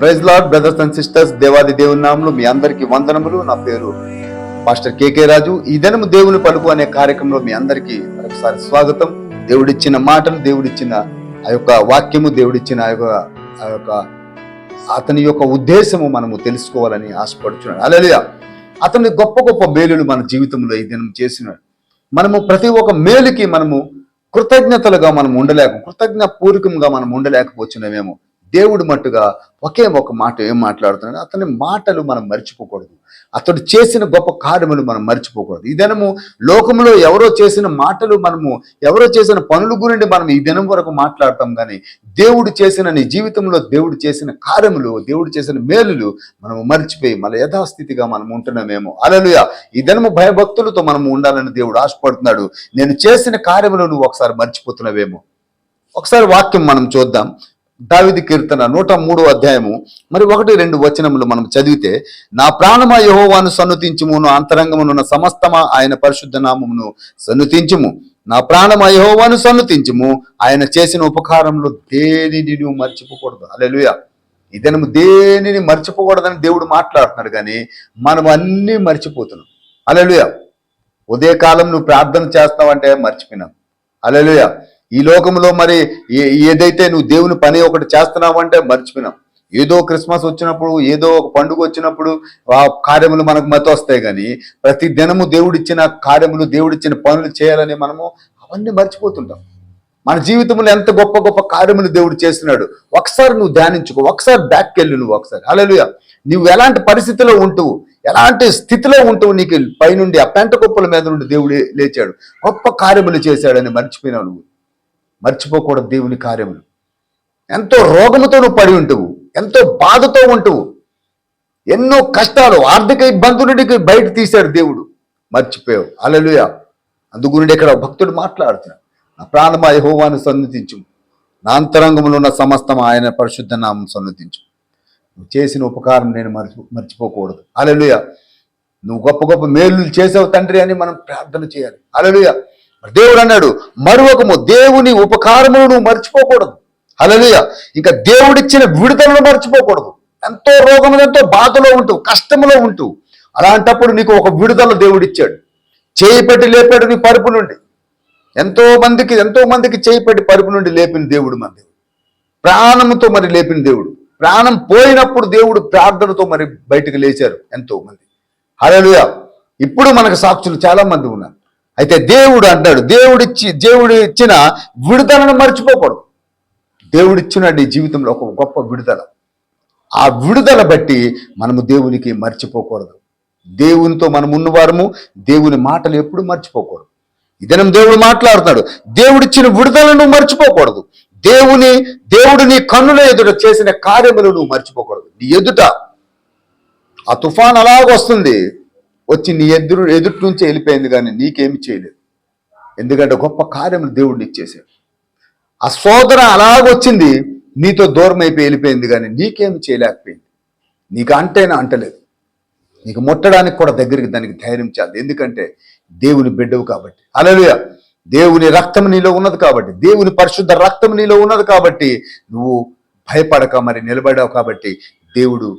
Praise lord brothers and sisters దేవాది దేవుని నామలు మీ అందరికి వందనములు. నా పేరు మాస్టర్ కేకే రాజు. ఈ దినము దేవుని పలుకు అనే కార్యక్రమంలో మీ అందరికీ మరొకసారి స్వాగతం. దేవుడిచ్చిన మాటలు దేవుడిచ్చిన ఆ యొక్క వాక్యము దేవుడిచ్చిన ఆ యొక్క ఆ యొక్క అతని యొక్క ఉద్దేశము మనము తెలుసుకోవాలని ఆశపడుచున్నాడు అలలియా అతని గొప్ప గొప్ప మేలులు మన జీవితంలో ఈ దినం చేసినాడు. మనము ప్రతి ఒక్క మేలుకి మనము కృతజ్ఞతలుగా మనం ఉండలేక కృతజ్ఞ పూర్వకంగా మనం ఉండలేకపోతున్నామేమో. దేవుడు మట్టుగా ఒకే ఒక మాట ఏం మాట్లాడుతున్నాడు అతని మాటలు మనం మర్చిపోకూడదు. అతడు చేసిన గొప్ప కార్యములు మనం మర్చిపోకూడదు. ఈ దినము లోకంలో ఎవరో చేసిన మాటలు మనము ఎవరో చేసిన పనుల గురించి మనం ఈ దినం వరకు మాట్లాడతాం కానీ దేవుడు చేసిన నీ జీవితంలో దేవుడు చేసిన కార్యములు దేవుడు చేసిన మేలులు మనము మర్చిపోయి మన యథాస్థితిగా మనం ఉంటున్నామేమో. అలలుయ ఈ దినము భయభక్తులతో మనము ఉండాలని దేవుడు ఆశపడుతున్నాడు. నేను చేసిన కార్యములు నువ్వు ఒకసారి మర్చిపోతున్నావేమో. ఒకసారి వాక్యం మనం చూద్దాం. దావిది కీర్తన నూట మూడో అధ్యాయము. మరి ఒకటి రెండు వచనములు మనం చదివితే నా ప్రాణమ యహోవాను సన్నుతించుమును అంతరంగమునున్న సమస్తమా ఆయన పరిశుద్ధ నామమును సన్నుతించుము. నా ప్రాణమ యహోవాను సన్నుతించుము ఆయన చేసిన ఉపకారంలో దేనిని నువ్వు మర్చిపోకూడదు అలెలుయ ఇదనము దేనిని మర్చిపోకూడదని దేవుడు మాట్లాడుతున్నాడు కానీ మనం అన్నీ మర్చిపోతున్నాం. అలెలుయ ఉదయకాలం నువ్వు ప్రార్థన చేస్తావంటే మర్చిపోయినాం. అలెలుయ ఈ లోకంలో మరి ఏ- ఏదైతే నువ్వు దేవుని పని ఒకటి చేస్తున్నావు అంటే మర్చిపోయినాం. ఏదో క్రిస్మస్ వచ్చినప్పుడు ఏదో ఒక పండుగ వచ్చినప్పుడు ఆ కార్యములు మనకు మత వస్తాయి కానీ ప్రతి దినము దేవుడిచ్చిన కార్యములు దేవుడిచ్చిన పనులు చేయాలని మనము అవన్నీ మర్చిపోతుంటాం. మన జీవితంలో ఎంత గొప్ప గొప్ప కార్యములు దేవుడు చేస్తున్నాడు ఒకసారి నువ్వు ధ్యానించుకో ఒకసారి బ్యాక్ వెళ్ళు నువ్వు ఒకసారి. అలలుయ నువ్వు ఎలాంటి పరిస్థితిలో ఉంటువు ఎలాంటి స్థితిలో ఉంటువు నీకు పైనుండి ఆ పెంట కుప్పల మీద నుండి దేవుడు లేచాడు. గొప్ప కార్యములు చేశాడని మర్చిపోయినావు నువ్వు. మర్చిపోకూడదు దేవుని కార్యములు. ఎంతో రోగముతో నువ్వు పడి ఉంటువు. ఎంతో బాధతో ఉంటువు. ఎన్నో కష్టాలు ఆర్థిక ఇబ్బందుల బయట తీశాడు దేవుడు. మర్చిపోయావు. అలలుయ అందుగురించి ఇక్కడ భక్తుడు మాట్లాడుతున్నాడు. నా ప్రాణమా యహోవాను సన్నిధించు నా అంతరంగంలో ఉన్న సమస్తం ఆయన పరిశుద్ధ నామం సన్నిధించు నువ్వు చేసిన ఉపకారం నేను మర్చి మర్చిపోకూడదు. అలలుయ నువ్వు గొప్ప గొప్ప మేలు చేసావు తండ్రి అని మనం ప్రార్థన చేయాలి. అలలుయ దేవుడు అన్నాడు మరొకము దేవుని ఉపకారమును నువ్వు మర్చిపోకూడదు. అలలియ ఇంకా దేవుడిచ్చిన విడుదలను మర్చిపోకూడదు. ఎంతో రోగములు ఎంతో బాధలో ఉంటూ కష్టంలో ఉంటూ అలాంటప్పుడు నీకు ఒక విడుదల దేవుడిచ్చాడు. చేయి పెట్టి లేపాడు నీ పరుపు నుండి. ఎంతో మందికి ఎంతో మందికి చేయి పెట్టి పరుపు నుండి లేపిన దేవుడు మన దేవుడు. ప్రాణంతో మరి లేపిన దేవుడు. ప్రాణం పోయినప్పుడు దేవుడు ప్రార్థనతో మరి బయటకు లేచారు ఎంతో మంది. హల్లెలూయా. ఇప్పుడు మనకు సాక్షులు చాలా మంది ఉన్నారు. అయితే దేవుడు అంటాడు దేవుడిచ్చి దేవుడు ఇచ్చిన విడుదలను మర్చిపోకూడదు. దేవుడిచ్చిన నీ జీవితంలో ఒక గొప్ప విడుదల. ఆ విడుదల బట్టి మనము దేవునికి మర్చిపోకూడదు. దేవునితో మనం ఉన్నవారము దేవుని మాటలు ఎప్పుడు మర్చిపోకూడదు. ఇదనం దేవుడు మాట్లాడుతున్నాడు దేవుడిచ్చిన విడుదలను మర్చిపోకూడదు. దేవుని దేవుడు నీ కన్నుల ఎదుట చేసిన కార్యములు నువ్వు మర్చిపోకూడదు. నీ ఎదుట ఆ తుఫాన్ అలాగొస్తుంది. వచ్చి నీ ఎదురు ఎదుటి నుంచి వెళ్ళిపోయింది కానీ నీకేమి చేయలేదు. ఎందుకంటే గొప్ప కార్యములు దేవుడు నీకు చేశాడు. ఆ సోదర అలాగొచ్చింది నీతో దూరం అయిపోయి వెళ్ళిపోయింది కానీ నీకేమి చేయలేకపోయింది. నీకు అంటేనా అంటలేదు. నీకు ముట్టడానికి కూడా దగ్గరికి దానికి ధైర్యం చాలు ఎందుకంటే దేవుని బిడ్డవు కాబట్టి. అలలుయ దేవుని రక్తం నీలో ఉన్నది కాబట్టి. దేవుని పరిశుద్ధ రక్తం నీలో ఉన్నది కాబట్టి నువ్వు భయపడక మరి నిలబడావు కాబట్టి దేవుడు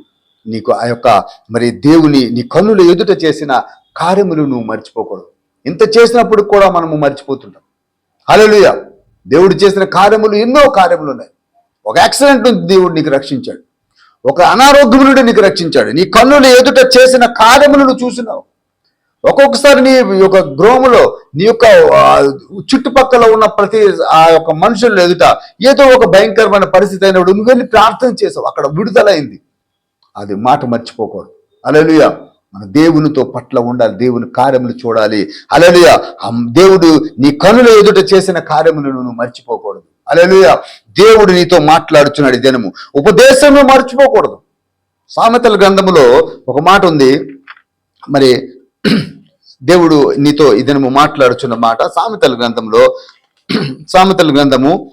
నీకు ఆ యొక్క మరి దేవుని నీ కన్నుల ఎదుట చేసిన కార్యములు నువ్వు మర్చిపోకూడదు. ఇంత చేసినప్పుడు కూడా మనము మర్చిపోతుంటాం. హల్లెలూయ! దేవుడు చేసిన కార్యములు ఎన్నో కార్యములు ఉన్నాయి. ఒక యాక్సిడెంట్ నుంచి దేవుడు నీకు రక్షించాడు. ఒక అనారోగ్యం నుండి నీకు రక్షించాడు. నీ కన్నుల ఎదుట చేసిన కార్యములను చూసినావు. ఒక్కొక్కసారి నీ యొక్క గృహములో నీ యొక్క చుట్టుపక్కల ఉన్న ప్రతి ఆ యొక్క మనుషుల ఎదుట ఏదో ఒక భయంకరమైన పరిస్థితి అయినప్పుడు నువ్వు వెళ్ళి ప్రార్థన చేసావు. అక్కడ విడుదలైంది. అది మాట మర్చిపోకూడదు. అలలుయ మన దేవునితో పట్ల ఉండాలి దేవుని కార్యములు చూడాలి. అలలుయ దేవుడు నీ కనుల ఎదుట చేసిన కార్యములను నువ్వు మర్చిపోకూడదు. అలలుయ దేవుడు నీతో మాట్లాడుచున్నాడు ఈ దినము. ఉపదేశంలో మర్చిపోకూడదు. సామెతల గ్రంథములో ఒక మాట ఉంది. మరి దేవుడు నీతో ఈ దినము మాట్లాడుచున్న మాట సామెతల గ్రంథంలో సామెతల గ్రంథము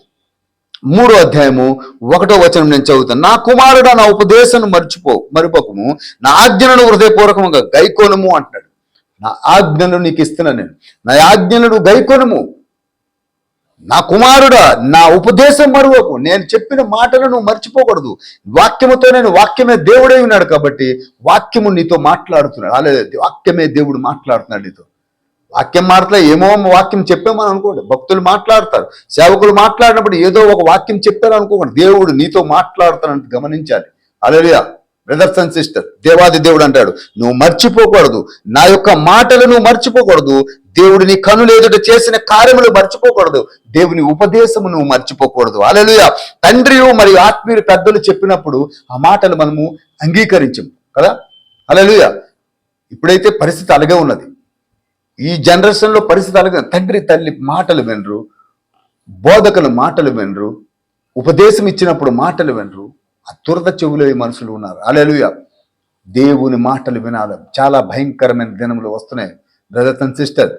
మూడో అధ్యాయము ఒకటో వచనం నేను చదువుతాను. నా కుమారుడు నా ఉపదేశం మర్చిపో మరిపోకము. నా ఆజ్ఞలను హృదయపూర్వకంగా గైకోనము అంటున్నాడు. నా ఆజ్ఞలు నీకు ఇస్తున్నాను నేను. నా ఆజ్ఞలను గైకోనము. నా కుమారుడా నా ఉపదేశం మరువకు. నేను చెప్పిన మాటలను మర్చిపోకూడదు. వాక్యముతో నేను వాక్యమే దేవుడై ఉన్నాడు కాబట్టి వాక్యము నీతో మాట్లాడుతున్నాడు. అలా వాక్యమే దేవుడు మాట్లాడుతున్నాడు నీతో. వాక్యం మాట్లా ఏమో వాక్యం చెప్పామని అనుకోండి. భక్తులు మాట్లాడతారు. సేవకులు మాట్లాడినప్పుడు ఏదో ఒక వాక్యం చెప్పారు అనుకోకండి దేవుడు నీతో మాట్లాడతానంటే గమనించాలి. అలలియా బ్రదర్స్ అండ్ సిస్టర్ దేవాది దేవుడు అంటాడు నువ్వు మర్చిపోకూడదు. నా యొక్క మాటలు నువ్వు మర్చిపోకూడదు. దేవుడు నీ కనులు ఎదుట చేసిన కార్యములు మర్చిపోకూడదు. దేవుని ఉపదేశము నువ్వు మర్చిపోకూడదు. అలలుయ తండ్రి మరియు ఆత్మీయులు పెద్దలు చెప్పినప్పుడు ఆ మాటలు మనము అంగీకరించము. కదా? అలలుయ ఇప్పుడైతే పరిస్థితి అలాగే ఉన్నది. ఈ జనరేషన్లో పరిస్థితి అలాగే తండ్రి తల్లి మాటలు వినరు బోధకులు మాటలు వినరు ఉపదేశం ఇచ్చినప్పుడు మాటలు వినరు ఆ తురద చెవులు మనుషులు ఉన్నారు. అలెలుయ దేవుని మాటలు వినాలి. చాలా భయంకరమైన దినములు వస్తున్నాయి. బ్రదర్స్ అండ్ సిస్టర్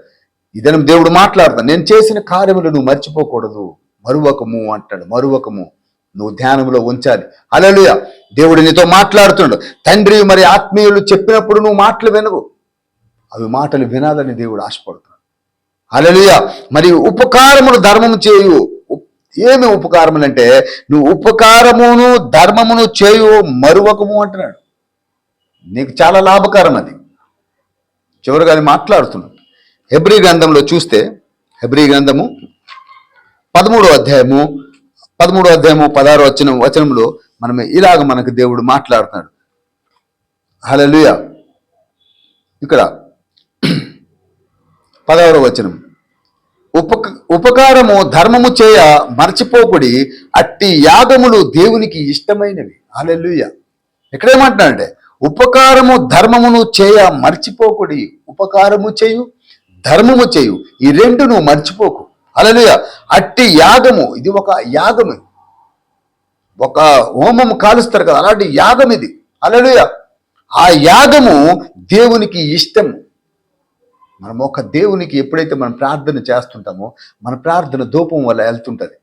ఈ దినం దేవుడు మాట్లాడతాను నేను చేసిన కార్యములు నువ్వు మర్చిపోకూడదు. మరువకము అంటాడు. మరువకము. నువ్వు ధ్యానంలో ఉంచాలి. అలలుయ దేవుడు నీతో మాట్లాడుతున్నాడు. తండ్రి మరి ఆత్మీయులు చెప్పినప్పుడు నువ్వు మాటలు వినవు. అవి మాటలు వినాలని దేవుడు ఆశపడుతున్నాడు. అలలియ మరి ఉపకారములు ధర్మము చేయు. ఏమి ఉపకారములు అంటే నువ్వు ఉపకారమును ధర్మమును చేయు మరువకము అంటున్నాడు. నీకు చాలా లాభకరం అది. చివరిగా అది మాట్లాడుతున్నాడు. హెబ్రీ గ్రంథంలో చూస్తే హెబ్రీ గ్రంథము పదమూడో అధ్యాయము పదమూడో అధ్యాయము పదహారు వచనం వచనంలో మనం ఇలాగ మనకు దేవుడు మాట్లాడుతున్నాడు. హల్లెలూయా. ఇక్కడ పదహారో వచనం. ఉపక ఉపకారము ధర్మము చేయ మర్చిపోకుడి అట్టి యాగములు దేవునికి ఇష్టమైనవి. హల్లెలూయ. ఎక్కడేమంటున్నాడంటే ఉపకారము ధర్మమును చేయ మర్చిపోకుడి ఉపకారము చేయు ధర్మము చేయు ఈ రెండు నువ్వు మర్చిపోకు. అలలుయ అట్టి యాగము ఇది ఒక యాగము ఒక హోమము కాలుస్తారు కదా అలాంటి యాగం ఇది. అలలుయ ఆ యాగము దేవునికి ఇష్టము. మనం ఒక దేవునికి ఎప్పుడైతే మనం ప్రార్థన చేస్తుంటామో మన ప్రార్థన ధూపం వల్ల వెళ్తుంటుంది.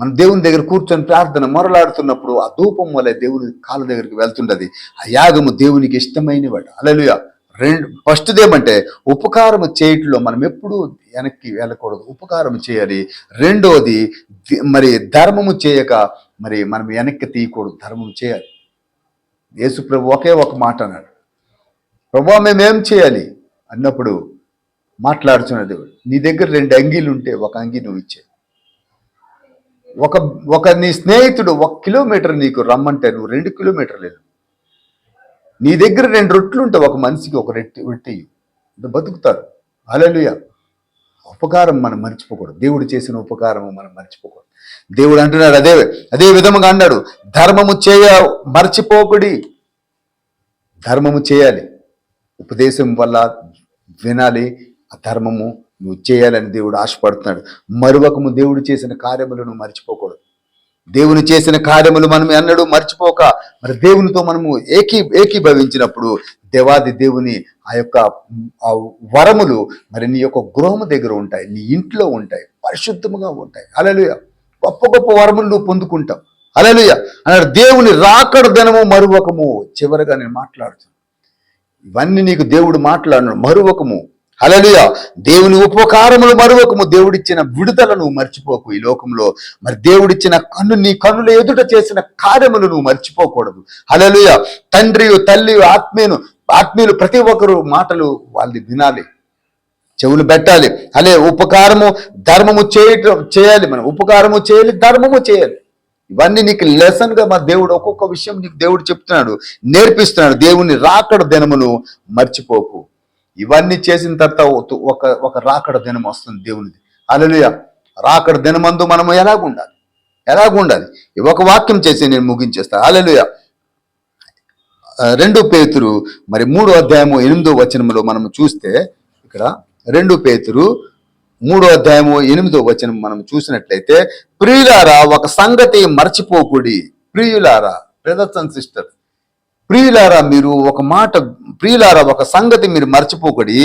మన దేవుని దగ్గర కూర్చొని ప్రార్థన మొరలాడుతున్నప్పుడు ఆ ధూపం వల్ల దేవుని కాళ్ళ దగ్గరికి వెళ్తుంటుంది. ఆ యాగము దేవునికి ఇష్టమైనవాడు. అలలుయ రెండు ఫస్ట్ ఏమంటే ఉపకారం చేయట్లో మనం ఎప్పుడూ వెనక్కి వెళ్ళకూడదు. ఉపకారం చేయాలి. రెండోది మరి ధర్మము చేయక మరి మనం వెనక్కి తీయకూడదు. ధర్మం చేయాలి. యేసు ప్రభు ఒకే ఒక మాట అన్నాడు. మేము మేమేం చేయాలి? అన్నప్పుడు మాట్లాడుతున్న దేవుడు నీ దగ్గర రెండు అంగీలు ఉంటే ఒక అంగి నువ్వు ఇచ్చే. ఒక ఒక నీ స్నేహితుడు ఒక కిలోమీటర్ నీకు రమ్మంటే నువ్వు రెండు కిలోమీటర్లు వెళ్ళు. నీ దగ్గర రెండు రొట్లు ఉంటే ఒక మనిషికి ఒక రెట్టి రొట్టి బతుకుతారు అలలుయ ఉపకారం మనం మర్చిపోకూడదు. దేవుడు చేసిన ఉపకారము మనం మర్చిపోకూడదు. దేవుడు అంటున్నాడు అదే అదే విధముగా అన్నాడు ధర్మము చేయ మర్చిపోకుడి. ధర్మము చేయాలి. ఉపదేశం వల్ల వినాలి. ఆ ధర్మము నువ్వు చేయాలని దేవుడు ఆశపడుతున్నాడు. మరువకము దేవుడు చేసిన కార్యములను మర్చిపోకూడదు. దేవుని చేసిన కార్యములు మనం ఎన్నడూ మర్చిపోక మరి దేవునితో మనము ఏకీ ఏకీభవించినప్పుడు దేవాది దేవుని ఆ యొక్క ఆ వరములు మరి నీ యొక్క గృహము దగ్గర ఉంటాయి నీ ఇంట్లో ఉంటాయి పరిశుద్ధముగా ఉంటాయి. అలలుయ గొప్ప గొప్ప వరములు నువ్వు పొందుకుంటావు. అలలుయ అన్నాడు దేవుని రాకడు ధనము మరువకము. చివరిగా నేను మాట్లాడుతున్నాను ఇవన్నీ నీకు దేవుడు మాట్లాడను మరువకము. హలలుయ దేవుని ఉపకారములు మరువకము. దేవుడిచ్చిన విడుదల నువ్వు మర్చిపోకు ఈ లోకంలో. మరి దేవుడిచ్చిన కన్ను నీ కన్నుల ఎదుట చేసిన కార్యములు నువ్వు మర్చిపోకూడదు. అలలియ తండ్రి తల్లి ఆత్మీయును ఆత్మీయులు ప్రతి ఒక్కరు మాటలు వాళ్ళది వినాలి. చెవులు పెట్టాలి. అలే ఉపకారము ధర్మము చేయటం చేయాలి మనం. ఉపకారము చేయాలి ధర్మము చేయాలి. ఇవన్నీ నీకు లెసన్గా మా దేవుడు ఒక్కొక్క విషయం నీకు దేవుడు చెప్తున్నాడు నేర్పిస్తున్నాడు. దేవుని రాకడ దినమును మర్చిపోకు. ఇవన్నీ చేసిన తర్వాత ఒక- ఒక రాకడ దినం వస్తుంది దేవునిది. అలలుయ రాకడ దినమందు మనము ఎలాగుండాలి? ఎలాగుండాలి? ఒక వాక్యం చేసి నేను ముగించేస్తా. అలలుయ రెండు పేతురు మరి మూడో అధ్యాయము ఎనిమిదో వచనములో మనం చూస్తే ఇక్కడ రెండు పేతురు మూడో అధ్యాయము ఎనిమిదో వచనం మనం చూసినట్లయితే ప్రియులారా ఒక సంగతి మర్చిపోకుడి. ప్రియులారా బ్రదర్స్ అండ్ సిస్టర్స్ ప్రియులారా మీరు ఒక మాట ప్రియులారా ఒక సంగతి మీరు మర్చిపోకడి.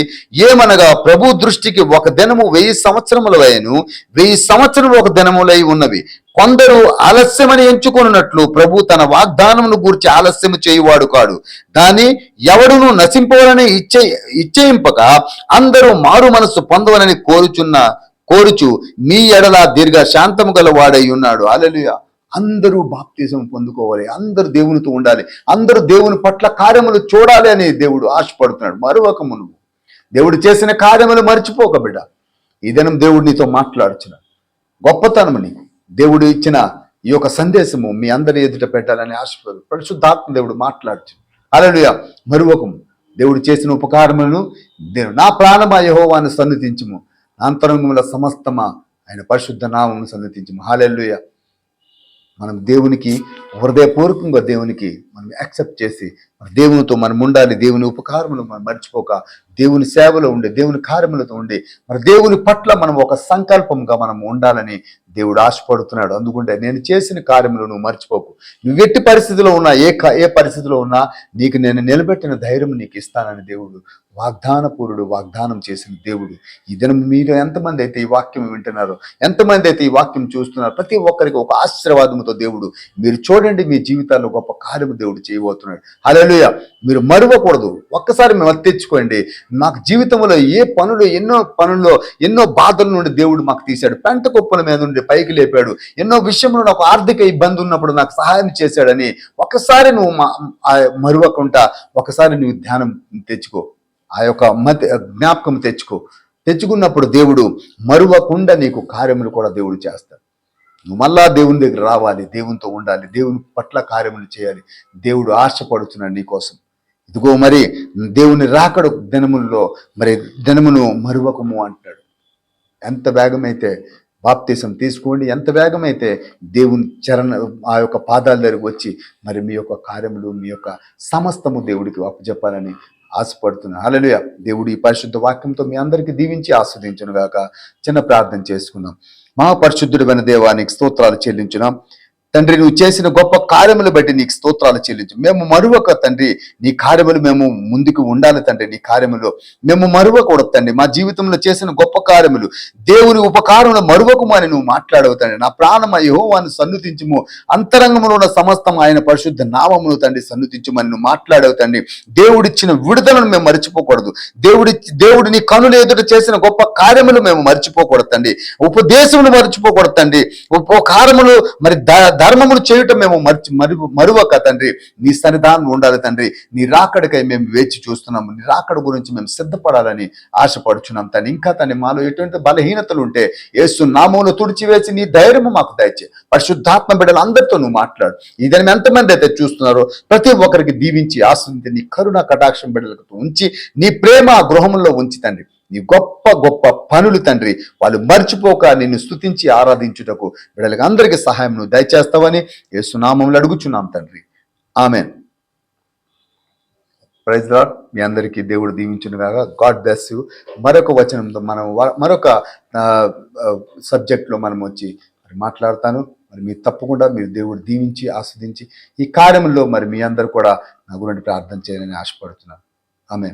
ఏమనగా ప్రభు దృష్టికి ఒక దినము వెయ్యి సంవత్సరముల వయను వెయ్యి సంవత్సరములు ఒక దినములై ఉన్నవి. కొందరు ఆలస్యమని ఎంచుకున్నట్లు ప్రభు తన వాగ్దానమును గూర్చి ఆలస్యము చేయువాడు కాడు. కానీ ఎవడును నశింపవలని ఇచ్చే ఇచ్చేయింపక అందరూ మారు మనస్సు పొందవలని కోరుచున్న కోరుచు మీ ఎడల దీర్ఘ శాంతము గల వాడై ఉన్నాడు. అలలుయ అందరూ బాప్తిజం పొందుకోవాలి. అందరూ దేవునితో ఉండాలి. అందరూ దేవుని పట్ల కార్యములు చూడాలి అని దేవుడు ఆశపడుతున్నాడు. మరొకము నువ్వు దేవుడు చేసిన కార్యములు మర్చిపోక బిడ్డ. ఈ దినం దేవుడు నీతో మాట్లాడుచున్నాడు. గొప్పతనము నీకు. దేవుడు ఇచ్చిన ఈ యొక్క సందేశము మీ అందరి ఎదుట పెట్టాలని ఆశపడు. పరిశుద్ధాత్మ దేవుడు మాట్లాడుచు. అలలుయ మరువకము దేవుడు చేసిన ఉపకారములను దేవుడు నా ప్రాణమా యహోవాను సన్నిధించుము. అంతరంగముల సమస్తమా ఆయన పరిశుద్ధ నామమును సన్నిధించుము. హాలెల్లుయ. మనం దేవునికి హృదయపూర్వకంగా దేవునికి మనం యాక్సెప్ట్ చేసి మన దేవునితో మనం ఉండాలి దేవుని ఉపకారములు మనం మర్చిపోక దేవుని సేవలో ఉండి దేవుని కార్యములతో ఉండి మరి దేవుని పట్ల మనం ఒక సంకల్పంగా మనం ఉండాలని దేవుడు ఆశపడుతున్నాడు. అందుకుంటే నేను చేసిన కార్యములు నువ్వు మర్చిపోకు. నువ్వు ఎట్టి పరిస్థితిలో ఉన్నా ఏ ఏ పరిస్థితిలో ఉన్నా నీకు నేను నిలబెట్టిన ధైర్యం నీకు ఇస్తానని దేవుడు వాగ్దానపూరుడు వాగ్దానం చేసిన దేవుడు. ఈ మీరు ఎంతమంది అయితే ఈ వాక్యం వింటున్నారో ఎంతమంది అయితే ఈ వాక్యం చూస్తున్నారు ప్రతి ఒక్కరికి ఒక ఆశీర్వాదంతో దేవుడు మీరు చూడండి మీ జీవితాల్లో గొప్ప కార్యము దేవుడు చేయబోతున్నాడు. అలా మీరు మరువకూడదు. ఒక్కసారి మేము తెచ్చుకోండి. మాకు జీవితంలో ఏ పనులు ఎన్నో పనుల్లో ఎన్నో బాధల నుండి దేవుడు మాకు తీశాడు. పెంట కుప్పల మీద నుండి పైకి లేపాడు. ఎన్నో విషయంలో నాకు ఆర్థిక ఇబ్బంది ఉన్నప్పుడు నాకు సహాయం చేశాడని ఒకసారి నువ్వు ఆ మరువకుండా ఒకసారి నువ్వు ధ్యానం తెచ్చుకో. ఆ యొక్క మతి జ్ఞాపకం తెచ్చుకో. తెచ్చుకున్నప్పుడు దేవుడు మరువకుండా నీకు కార్యములు కూడా దేవుడు చేస్తాడు. నువ్వు మళ్ళా దేవుని దగ్గర రావాలి దేవునితో ఉండాలి దేవుని పట్ల కార్యములు చేయాలి. దేవుడు ఆశపడుతున్నాడు నీకోసం. ఇదిగో మరి దేవుని రాకడు దినముల్లో మరి దినమును మరువకము అంటాడు. ఎంత వేగమైతే బాప్తీసం తీసుకోండి ఎంత వేగమైతే దేవుని చరణ ఆ యొక్క పాదాల దగ్గరికి వచ్చి మరి మీ యొక్క కార్యములు మీ యొక్క సమస్తము దేవుడికి అప్పచెప్పాలని ఆశపడుతున్నాను. అలలుయ దేవుడు ఈ పరిశుద్ధ వాక్యంతో మీ అందరికీ దీవించి ఆస్వాదించను గాక చిన్న ప్రార్థన చేసుకుందాం. మహాపరిశుద్ధుడైన దేవానికి స్తోత్రాలు చెల్లించున్నాం. తండ్రి నువ్వు చేసిన గొప్ప కార్యములు బట్టి నీకు స్తోత్రాలు చెల్లించు. మేము మరువక తండ్రి నీ కార్యములు మేము ముందుకు ఉండాలి తండ్రి నీ కార్యములు. మేము మరువకూడదు తండ్రి మా జీవితంలో చేసిన గొప్ప కార్యములు. దేవుని ఉపకారములు మరువకుమని నువ్వు మాట్లాడవు తండ్రి. నా ప్రాణం యహోవాన్ని సన్నుతించుము. అంతరంగంలో ఉన్న సమస్తం ఆయన పరిశుద్ధ నామమును తండ్రి సన్నుతించుమని నువ్వు మాట్లాడవు తండ్రి. దేవుడిచ్చిన విడుదలను మేము మర్చిపోకూడదు. దేవుడి దేవుడి నీ కనులు ఎదుట చేసిన గొప్ప కార్యములు మేము మర్చిపోకూడదు తండ్రి. ఉపదేశములు మర్చిపోకూడదు తండ్రి. ఉపకారములు మరి ధర్మమును ధర్మములు చేయటం మేము మర్చి మరు మరువక తండ్రి. నీ సన్నిధానం ఉండాలి తండ్రి. నీ రాకడికై మేము వేచి చూస్తున్నాము. నీ రాకడ గురించి మేము సిద్ధపడాలని ఆశపడుచున్నాం తను ఇంకా తను మాలో ఎటువంటి బలహీనతలు ఉంటే యేసు నామములు తుడిచివేసి నీ ధైర్యము మాకు దయచే పరిశుద్ధాత్మ బిడ్డలు అందరితో నువ్వు మాట్లాడు. ఇదని ఎంతమంది అయితే చూస్తున్నారో ప్రతి ఒక్కరికి దీవించి ఆశ్రయించి నీ కరుణ కటాక్షం బిడ్డలకు ఉంచి నీ ప్రేమ గృహంలో ఉంచి తండ్రి. నీ గొప్ప గొప్ప పనులు తండ్రి. వాళ్ళు మర్చిపోక నిన్ను స్తుతించి ఆరాధించుటకు బిడ్డలకి అందరికీ సహాయం నువ్వు దయచేస్తావని యేసునామంలో అడుగుచున్నాం తండ్రి. ఆమెన్. ప్రైజ్ లాడ్ మీ అందరికీ దేవుడు దీవించును కాగా గాడ్ బ్లెస్ యూ మరొక వచనంతో మనం మరొక సబ్జెక్ట్లో మనం వచ్చి మరి మాట్లాడతాను. మరి మీరు తప్పకుండా మీరు దేవుడు దీవించి ఆస్వాదించి ఈ కార్యంలో మరి మీ అందరు కూడా నా గురించి ప్రార్థన చేయాలని ఆశపడుతున్నాను. ఆమె